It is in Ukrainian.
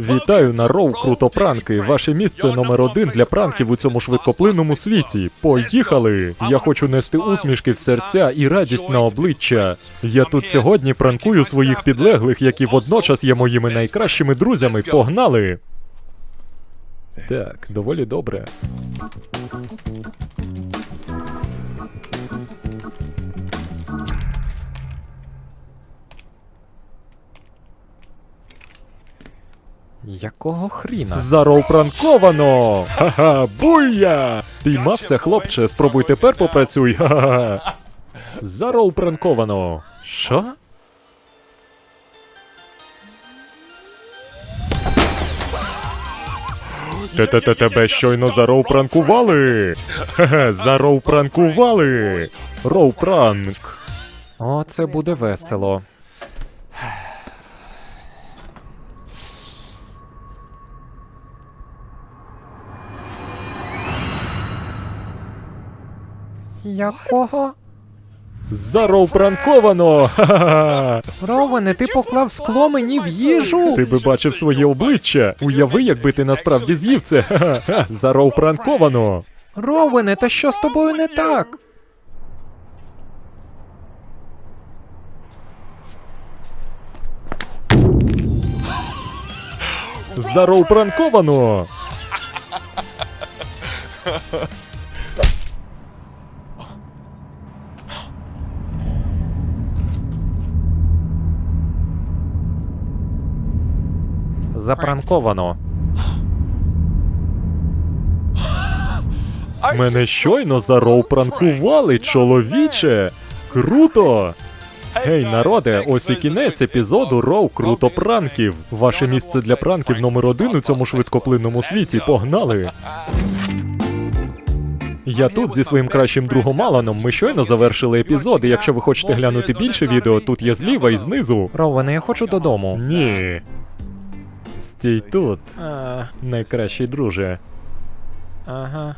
Вітаю на Роу Крутопранки. Ваше місце номер один для пранків у цьому швидкоплинному світі. Поїхали! Я хочу нести усмішки в серця і радість на обличчя. Я тут сьогодні пранкую своїх підлеглих, які водночас є моїми найкращими друзями. Погнали! Так, доволі добре. Якого хріна? Зароупранковано! Ха-ха, буя! Спіймався, хлопче, спробуй тепер попрацюй. Ха-ха. Зароупранковано. Що? Те-те-те тебе щойно зароупранкували. Хе-хе, зароупранкували. Роупранк. О, це буде весело. Якого? Зароупранковано! Ха-ха-ха! Роване, ти поклав скло мені в їжу? Ти би бачив своє обличчя. Уяви, якби ти насправді з'їв це. Ха-ха-ха. Роване, та що з тобою не так? Зароупранковано. Запранковано. Мене щойно зароупранкували, чоловіче. Круто! Гей, народе, ось і кінець епізоду Роу Круто пранків. Ваше місце для пранків номер один у цьому швидкоплинному світі. Погнали! Я тут зі своїм кращим другом Аланом. Ми щойно завершили епізод. І якщо ви хочете глянути більше відео, тут є зліва і знизу. Роване, я хочу додому. Ні. Стій тут. А, найкращий друже. Ага.